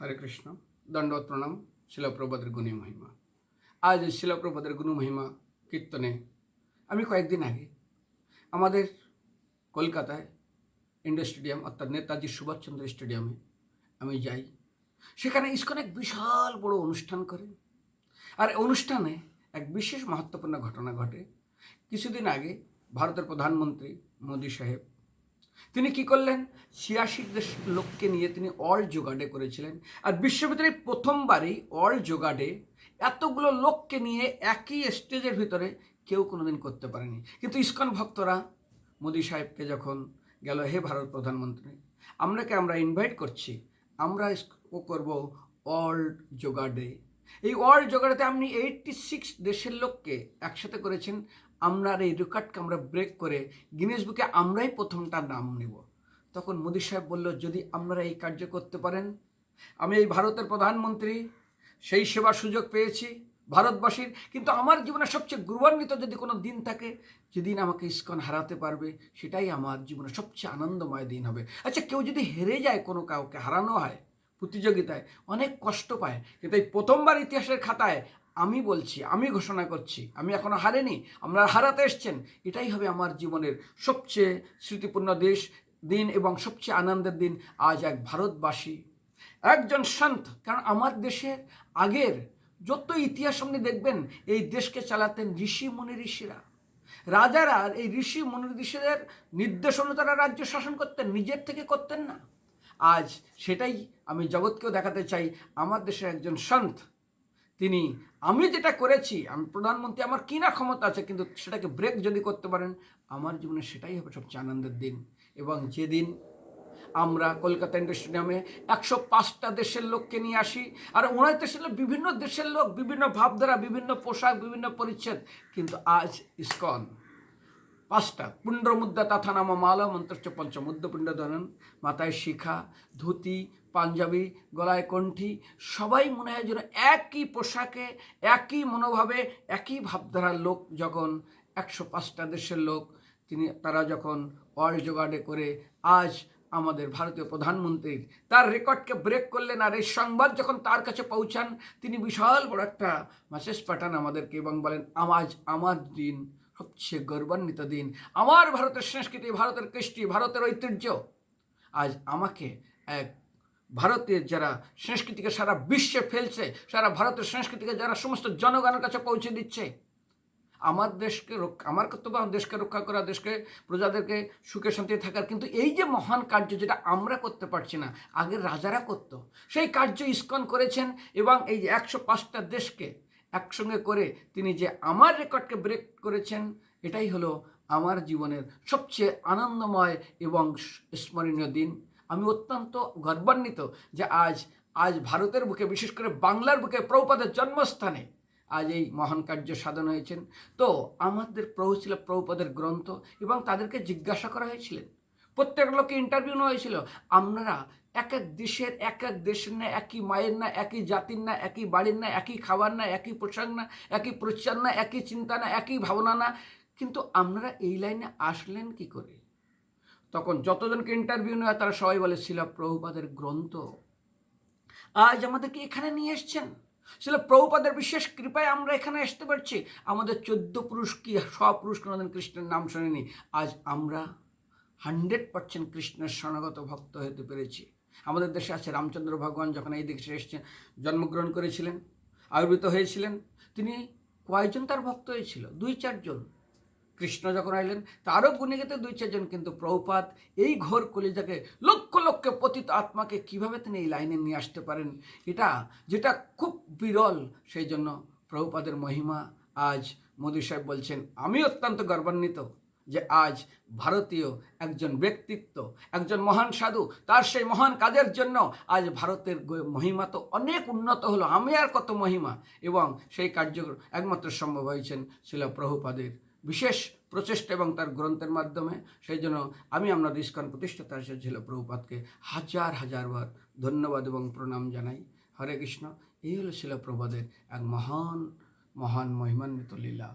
হরে কৃষ্ণ দণ্ডবত প্রণাম শিলপ্রবাদের গুণী মহিমা। আজ এই শিলপ্রবাদের গুণী মহিমা কীর্তনে আমি কয়েকদিন আগে আমাদের কলকাতায় ইন্ডোর স্টেডিয়াম, অর্থাৎ নেতাজি সুভাষচন্দ্র স্টেডিয়ামে আমি যাই। সেখানে ইস্কন এক বিশাল বড় অনুষ্ঠান করে। আর অনুষ্ঠানে এক বিশেষ মহত্বপূর্ণ ঘটনা ঘটে। কিছুদিন আগে ভারতের প্রধানমন্ত্রী মোদী সাহেব তিনি কি করলেন? ছিয়াশি লোককে নিয়ে তিনি অল জোগাড়ে করেছিলেন। আর বিশ্ববিদ্যালয়ে প্রথমবারই অল জোগাড়ে এতগুলো লোককে নিয়ে একই স্টেজের ভিতরে কেউ কোনোদিন করতে পারেনি। কিন্তু ইস্কন ভক্তরা মোদী সাহেবকে যখন গেল, হে ভারত প্রধানমন্ত্রী আমরাকে আমরা ইনভাইট করছি? আমরা ও করব ওয়ার্ল্ড যোগা ডে এই ওয়ার্ল্ড যোগাড়াতে আপনি এইটটি সিক্স দেশের লোককে একসাথে করেছেন। আমরা এই রেকর্ডকে আমরা ব্রেক করে গিনেস বুকে আমরাই প্রথমটা নাম নেব। তখন মোদী সাহেব বলল, যদি আপনারা এই কার্য করতে পারেন, আমি এই ভারতের প্রধানমন্ত্রী, সেই সেবার সুযোগ পেয়েছি ভারতবাসীর, কিন্তু আমার জীবনে সবচেয়ে গৌরবান্বিত যদি কোনো দিন থাকে, যেদিন আমাকে ইস্কন হারাতে পারবে, সেটাই আমার জীবনে সবচেয়ে আনন্দময় দিন হবে। আচ্ছা কেউ যদি হেরে যায় কোনো কাউকে, হারানো হয় প্রতিযোগিতায়, অনেক কষ্ট পায়, কিন্তু এই প্রথমবার ইতিহাসের খাতায় আমি বলছি, আমি ঘোষণা করছি, আমি এখনও হারেনি, আমরা হারাতে এসছেন। এটাই হবে আমার জীবনের সবচেয়ে স্মৃতিপূর্ণ দেশ, দিন এবং সবচেয়ে আনন্দের দিন আজ এক ভারতবাসী। একজন সন্ত, কারণ আমার দেশের আগের যত ইতিহাস আপনি দেখবেন, এই দেশকে চালাতেন ঋষি মুনি ঋষিরা। রাজারা এই ঋষি মুনি ঋষিদের নির্দেশ অনুযায়ী রাজ্য শাসন করতেন, নিজের থেকে করতেন না। আজ সেটাই আমি জগৎকেও দেখাতে চাই, আমার দেশের একজন সন্ত। তিনি, আমি যেটা করেছি, আমি প্রধানমন্ত্রী, আমার কী না ক্ষমতা আছে, কিন্তু সেটাকে ব্রেক যদি করতে পারেন, আমার জীবনে সেটাই হবে সবচেয়ে আনন্দের দিন। এবং যেদিন আমরা কলকাতা স্টেডিয়ামে একশো পাঁচটা দেশের লোককে নিয়ে আসি, আর ওনার দেশের লোক বিভিন্ন দেশের লোক, বিভিন্ন ভাবধারা বিভিন্ন পোশাক, বিভিন্ন পরিচ্ছেদ, কিন্তু আজ ইস্কন পাঁচটা, পুণ্ড্রমুদ্রা তাথা নাম মালা, মন্ত্রচ্চ পঞ্চমুদ্রপুণ্ড ধরন মাথায় শিখা, ধুতি পাঞ্জাবি, গলায় কণ্ঠি, সবাই মনে হয় যেন একই পোশাকে, একই মনোভাবে, একই ভাবধারার লোক যখন একশো পাঁচটা দেশের লোক। তিনি, তারা যখন ওয়ার্ল্ড জোগাড়ে করে আজ আমাদের ভারতীয় প্রধানমন্ত্রীর তার রেকর্ডকে ব্রেক করলেন আর এই সংবাদ যখন তার কাছে পৌঁছান, তিনি বিশাল বড় একটা মেসেজ পাঠান আমাদেরকে এবং বলেন আজ আমার দিন সবচেয়ে গৌরবান্বিত দিন। আমার ভারতের সংস্কৃতি, ভারতের কৃষ্টি, ভারতের ঐতিহ্য। আজ আমাকে এক ভারতের যারা সংস্কৃতিকে সারা বিশ্বে ফেলছে, সারা ভারতের সংস্কৃতিকে যারা সমস্ত জনগণের কাছে পৌঁছে দিচ্ছে, আমার দেশকে রক্ষা, আমার কর্তব্য আমার দেশকে রক্ষা করা, দেশকে, প্রজাদেরকে সুখে শান্তিতে থাকার, কিন্তু এই যে মহান কার্য যেটা আমরা করতে পারছি না আগের রাজারা করত, সেই কার্য ইস্কন করেছেন এবং এই যে একশো পাঁচটা দেশকে একসঙ্গে করে তিনি যে আমার রেকর্ডকে ব্রেক করেছেন, এটাই হলো আমার জীবনের সবচেয়ে আনন্দময় এবং স্মরণীয় দিন। আমি অত্যন্ত গর্বান্বিত যে আজ আজ ভারতের বুকে, বিশেষ করে বাংলার বুকে প্রভুপাদের জন্মস্থানে আজ এই মহান কার্য সাধন হয়েছেন। তো আমাদের প্রভু ছিল প্রভুপদের গ্রন্থ এবং তাদেরকে জিজ্ঞাসা করা হয়েছিলেন। প্রত্যেক লোককে ইন্টারভিউ নেওয়া হয়েছিল। আপনারা এক এক দেশের, এক এক দেশের না, একই মায়ের না, একই জাতির না, একই বাড়ির না, একই খাবার না, একই পোশাক না, একই প্রচার না, একই চিন্তা না, একই ভাবনা না। কিন্তু আপনারা এই লাইনে আসলেন কি করে? তখন যতজনকে ইন্টারভিউ নেওয়া তারা সবাই বলে ছিল প্রভুপাদের গ্রন্থ। আজ আমাদেরকে এখানে নিয়ে এসছেন। ছিল প্রভুপাদের বিশেষ কৃপায় আমরা এখানে আসতে পারছি। আমাদের চোদ্দ পুরুষ কি, সব পুরুষ কোনোদিন কৃষ্ণের নাম শোনেনি। আজ আমরা হান্ড্রেড পার্সেন্ট কৃষ্ণের শরণাগত ভক্ত হতে পেরেছি। আমাদের দেশে আছে রামচন্দ্র ভগবান, যখন এই দেশে এসেছেন, জন্মগ্রহণ করেছিলেন, আবির্ভূত হয়েছিলেন। তিনি কয়েকজন তার ভক্ত হয়েছিল? দুই চারজন। কৃষ্ণ যখন আইলেন, তারও গুণে গেতে দুই চারজন কিন্তু প্রভুপাত এই ঘোর কলিজাকে, লক্ষ লক্ষ পতিত আত্মাকে কীভাবে তিনি এই লাইনে নিয়ে আসতে পারেন? এটা, যেটা খুব বিরল, সেই জন্য প্রভুপাদের মহিমা আজ মোদী সাহেব বলছেন আমি অত্যন্ত গর্বান্বিত যে আজ ভারতীয় একজন ব্যক্তিত্ব, একজন মহান সাধু, তার সেই মহান কাজের জন্য আজ ভারতের মহিমা তো অনেক উন্নত হলো, আমি আর কত মহিমা? এবং সেই কার্য একমাত্র সম্ভব হয়েছেন ছিল প্রভুপাদের বিশেষ প্রচেষ্টা এবং তার গ্রন্থের মাধ্যমে। সেই জন্য আমি আমরা ইস্কন প্রতিষ্ঠাতা ছিল প্রভুপাতকে হাজার হাজারবার ধন্যবাদ এবং প্রণাম জানাই। হরে কৃষ্ণ, এই হলো ছিল প্রভুপাদের এক মহান মহান মহিমান্বিত লীলা।